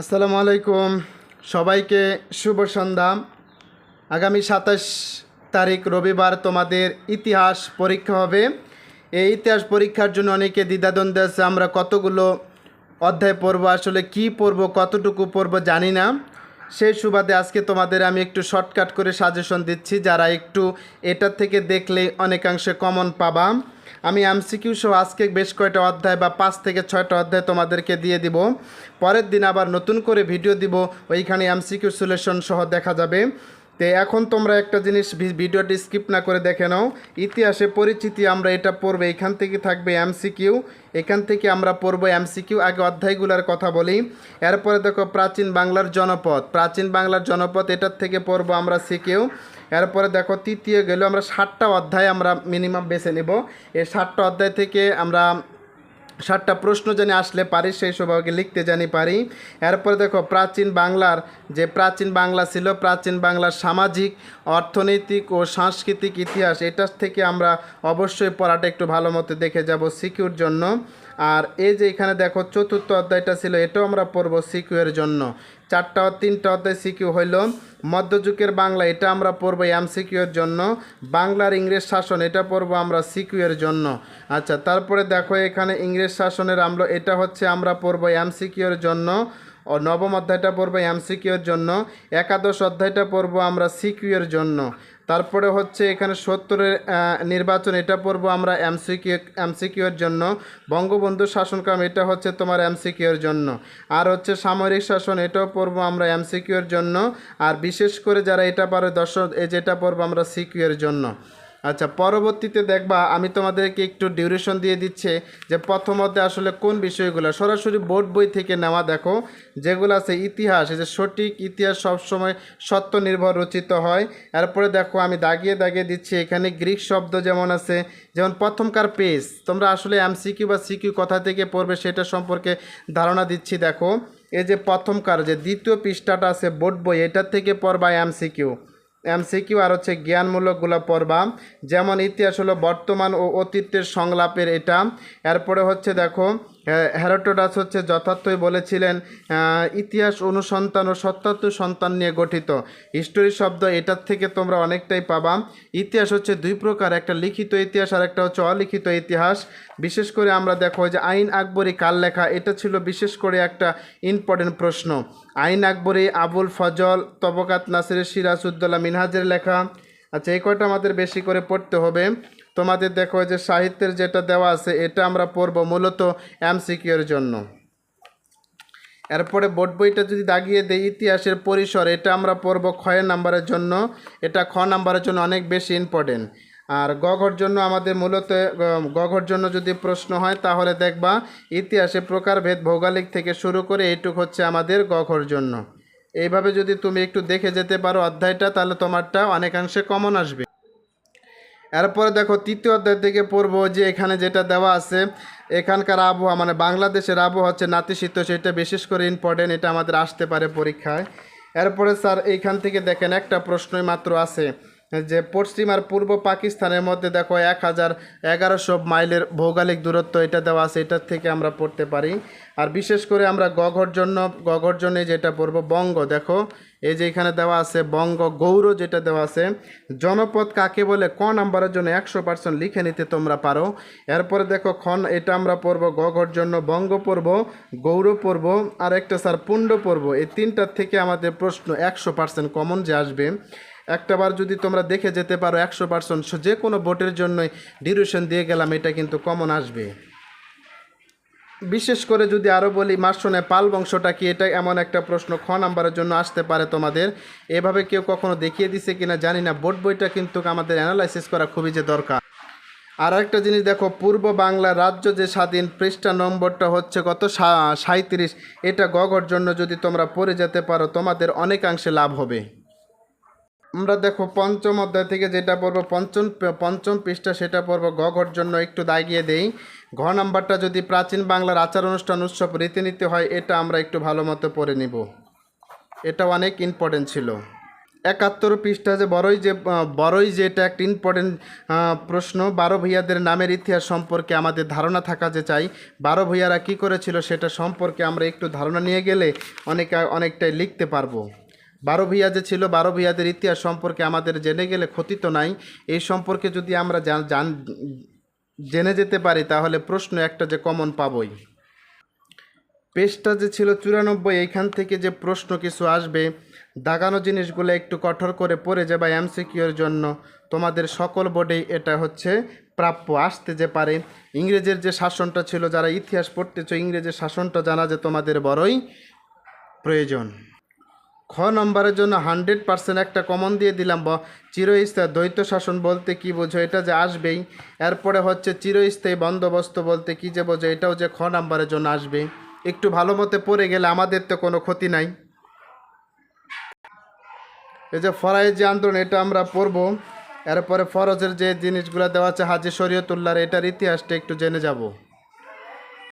আসসালামু আলাইকুম। সবাইকে শুভ সন্ধ্যা। আগামী সাতাশ তারিখ রবিবার তোমাদের ইতিহাস পরীক্ষা হবে। এই ইতিহাস পরীক্ষার জন্য অনেকে দ্বিধাদ্বন্দ্বে আছে, আমরা কতগুলো অধ্যায় পড়ব, আসলে কি পড়ব, কতটুকু পড়ব জানি না। সেই সুবাদে আজকে তোমাদের আমি একটু শর্টকাট করে সাজেশন দিচ্ছি, যারা একটু এটার থেকে দেখলে অনেকাংশে কমন পাবা। আমি এমসিকিউ সহ আজকে বেশ কয়টা অধ্যায় বা পাঁচ থেকে ছয়টা অধ্যায় তোমাদেরকে দিয়ে দিব। পরের দিন আবার নতুন করে ভিডিও দিব। ওইখানে এমসিকিউ সলিউশন সহ দেখা যাবে। তো এখন তোমরা একটা জিনিস ভিডিওটি স্কিপ না করে দেখে নাও। ইতিহাসে পরিচিতি আমরা এটা পড়ব। এখান থেকে থাকবে এমসিকিউ। এখান থেকে আমরা পড়ব এমসিকিউ। আগে অধ্যায়গুলোর কথা বলি। এরপরে দেখো প্রাচীন বাংলার জনপদ। প্রাচীন বাংলার জনপদ, এটার থেকে পড়ব আমরা সিকিউ। এরপরে দেখো তৃতীয় গেল। আমরা ষাটটা অধ্যায় আমরা মিনিমাম বেছে নেব। এই ষাটটা অধ্যায় থেকে আমরা ষাটটা প্রশ্ন জানি আসলে পারি, সেই সবাইকে লিখতে জানি পারি। এরপরে দেখো, প্রাচীন বাংলার যে প্রাচীন বাংলা ছিল, প্রাচীন বাংলার সামাজিক, অর্থনৈতিক ও সাংস্কৃতিক ইতিহাস, এটার থেকে আমরা অবশ্যই পড়াটা একটু ভালো মতো দেখে যাব সিকিউর জন্য। আর এই যে এখানে দেখো, চতুর্থ অধ্যায়টা ছিল, এটাও আমরা পড়ব সিকিউর জন্য। চারটা তিনটা অধ্যায় সিকিউ হইল। মধ্যযুগের বাংলা, এটা আমরা পড়ব এমসিকিউর জন্য। বাংলার ইংরেজ শাসন, এটা পড়ব আমরা সিকিউর জন্য। আচ্ছা তারপরে দেখো এখানে ইংরেজ শাসনের আমরা এটা হচ্ছে আমরা পড়ব এমসিকিউর জন্য। ও, নবম অধ্যায়টা পড়ব এমসিকিউর জন্য। একাদশ অধ্যায়টা পড়ব আমরা সিকিউর জন্য। তারপরে হচ্ছে এখানে সত্তরের নির্বাচন, এটা পড়ব আমরা এমসিকিউ, এমসিকিউর জন্য। বঙ্গবন্ধু শাসনকাম, এটা হচ্ছে তোমার এমসিকিউর জন্য। আর হচ্ছে সামরিক শাসন, এটাও পড়ব আমরা এমসিকিউর জন্য। আর বিশেষ করে যারা এটা পারে দর্শক যেটা পড়ব আমরা সিকিউর জন্য। আচ্ছা পরবর্তীতে দেখবা আমি তোমাদেরকে একটু ডিউরেশন দিয়ে দিচ্ছে যে প্রথম অধ্যায়ে আসলে কোন বিষয়গুলো। সরাসরি বোর্ড বই থেকে নেওয়া দেখো, যেগুলো আছে ইতিহাস যে সঠিক ইতিহাস সবসময় সত্য নির্ভর রচিত হয়। এরপরে দেখো আমি দাগিয়ে দাগিয়ে দিচ্ছি, এখানে গ্রিক শব্দ যেমন আছে, যেমন প্রথমকার পেজ, তোমরা আসলে এমসিকিউ বা সিকিউ কথা থেকে পড়বে সেটা সম্পর্কে ধারণা দিচ্ছি দেখো। এই যে প্রথমকার যে দ্বিতীয় পৃষ্ঠাটা আছে বোর্ড বই, এটার থেকে পড়বা এমসিকিউ এমসিকিউ আর হচ্ছে জ্ঞানমূলকগুলো পড়বা। যেমন ইতিহাস হলো বর্তমান ও অতীতের সংলাপের এটা। এরপরে হচ্ছে দেখো হ্যারোটোডাস হচ্ছে যথার্থই বলেছিলেন ইতিহাস অনুসন্তান ও সত্যাত্ম সন্তান নিয়ে গঠিত। হিস্টোরি শব্দ এটার থেকে তোমরা অনেকটাই পাবা। ইতিহাস হচ্ছে দুই প্রকার, একটা লিখিত ইতিহাস আর একটা হচ্ছে অলিখিত ইতিহাস। বিশেষ করে আমরা দেখো যে আইন আকবরী কাল লেখা? এটা ছিল বিশেষ করে একটা ইম্পর্টেন্ট প্রশ্ন। আইন আকবরী আবুল ফজল, তবকাত নাসিরের সিরাজউদ্দৌলা মিনহাজের লেখা। আচ্ছা এই কয়টা আমাদের বেশি করে পড়তে হবে? তোমাদের দেখো যে সাহিত্যের যেটা দেওয়া আছে, এটা আমরা পড়ব মূলত এমসিকিউর জন্য। এরপরে বোর্ড বইটা যদি দাগিয়ে দেয় ইতিহাসের পরিসর, এটা আমরা পড়ব ক্ষয়ের নাম্বারের জন্য। এটা খ নাম্বারের জন্য অনেক বেশি ইম্পর্টেন্ট আর গঘর জন্য আমাদের মূলত গঘর জন্য যদি প্রশ্ন হয়, তাহলে দেখবা ইতিহাসে প্রকারভেদ ভৌগোলিক থেকে শুরু করে এইটুক হচ্ছে আমাদের গঘর জন্য। এইভাবে যদি তুমি একটু দেখে যেতে পারো অধ্যায়টা, তাহলে তোমারটা অনেকাংশে কমন আসবে। এরপরে দেখো তৃতীয় অধ্যায় থেকে পড়ব যে এখানে যেটা দেওয়া আছে, এখানকার আবহাওয়া মানে বাংলাদেশের আবহাওয়া হচ্ছে নাতিশীত সেটা বিশেষ করে ইম্পর্টেন্ট এটা আমাদের আসতে পারে পরীক্ষায়। এরপরে স্যার এইখান থেকে দেখেন একটা প্রশ্নই মাত্র আছে। যে পশ্চিম আর পূর্ব পাকিস্তানের মধ্যে দেখো এক হাজার এগারোশো মাইলের ভৌগোলিক দূরত্ব এটা দেওয়া আছে, এটার থেকে আমরা পড়তে পারি। আর বিশেষ করে আমরা গঘর জন্য গঘর জন্য যেটা পড়ব বঙ্গ, দেখো। এই যে এখানে দেওয়া আছে বঙ্গ গৌর, যেটা দেওয়া আছে। জনপদ কাকে বলে? ক নাম্বারের জন্য একশো পার্সেন্ট লিখে নিতে তোমরা পারো। এরপরে দেখো খন এটা আমরা পড়ব গঘর জন্য বঙ্গ পড়ব, গৌর পড়ব আর একটা স্যার পুণ্ড পড়ব। এই তিনটার থেকে আমাদের প্রশ্ন একশো পার্সেন্ট কমন যে আসবে। একটাবার যদি তোমরা দেখে যেতে পারো একশো পার্সেন্ট যে কোনো বোটের জন্যই ডিউরেশন দিয়ে গেলাম, এটা কিন্তু কমন আসবে। বিশেষ করে যদি আরও বলি, মার্শনে পাল বংশটা কি, এটা এমন একটা প্রশ্ন, খ নাম্বারের জন্য আসতে পারে তোমাদের। এভাবে কেউ কখনো দেখিয়ে দিছে কিনা জানি না বোট বইটা কিন্তু আমাদের অ্যানালাইসিস করা খুবই যে দরকার। আর একটা জিনিস দেখো, পূর্ব বাংলা রাজ্য যে স্বাধীন, পৃষ্ঠা নম্বরটা হচ্ছে কত সাঁত্রিশ এটা গগর জন্য যদি তোমরা পড়ে যেতে পারো, তোমাদের অনেকাংশে লাভ হবে। আমরা দেখো পঞ্চম অধ্যায় থেকে যেটা পড়ব, পঞ্চম পঞ্চম পৃষ্ঠা সেটা পড়ব গঘর জন্য একটু দাগিয়ে দেই। ঘ নাম্বারটা যদি প্রাচীন বাংলার আচার অনুষ্ঠান উৎসব রীতিনীতি হয়, এটা আমরা একটু ভালো মতো পড়ে নিব। এটা অনেক ইম্পর্টেন্ট ছিল। একাত্তর পৃষ্ঠা যে বড়ই যে বড়ই যে এটা একটা ইম্পর্টেন্ট প্রশ্ন, বারো ভূঁইয়াদের নামের ইতিহাস সম্পর্কে আমাদের ধারণা থাকা যে চাই। বারো ভূঁইয়ারা কী করেছিল সেটা সম্পর্কে আমরা একটু ধারণা নিয়ে গেলে অনেক, অনেকটাই লিখতে পারব। বারো ভূঁইয়া যে ছিল, বারো ভূঁইয়াদের ইতিহাস সম্পর্কে আমাদের জেনে গেলে ক্ষতি তো নাই। এই সম্পর্কে যদি আমরা জান- জান, জেনে যেতে পারি, তাহলে প্রশ্ন একটা যে কমন পাবই। পেজটা যে ছিল চুরানব্বই, এইখান থেকে যে প্রশ্ন কিছু আসবে, দাগানো জিনিসগুলো একটু কঠোর করে পড়ে যাবে এমসিকিউর জন্য। তোমাদের সকল বোর্ডেই এটা হচ্ছে প্রাপ্য, আসতে যে পারে। ইংরেজের যে শাসনটা ছিল, যারা ইতিহাস পড়তেছ, ইংরেজের শাসনটা জানা যে তোমাদের বড়ই প্রয়োজন। খ নম্বরের জন্য হান্ড্রেড পার্সেন্ট একটা কমন দিয়ে দিলাম, ব। চিরস্থায়ী দ্বৈত শাসন বলতে কি বোঝো? এটা যে আসবেই। এরপরে হচ্ছে চিরস্থায়ী বন্দোবস্ত বলতে কি যে বোঝো? এটাও যে খ নম্বরের জন্য আসবে। একটু ভালো মতে পড়ে গেলে আমাদের তো কোনো ক্ষতি নাই। এই যে ফরাইজ যে আন্দোলন, এটা আমরা পড়ব। এরপরে ফরজের যে জিনিসগুলো দেওয়া আছে হাজি শরীয়তুল্লাহর, এটার ইতিহাসটা একটু জেনে যাব।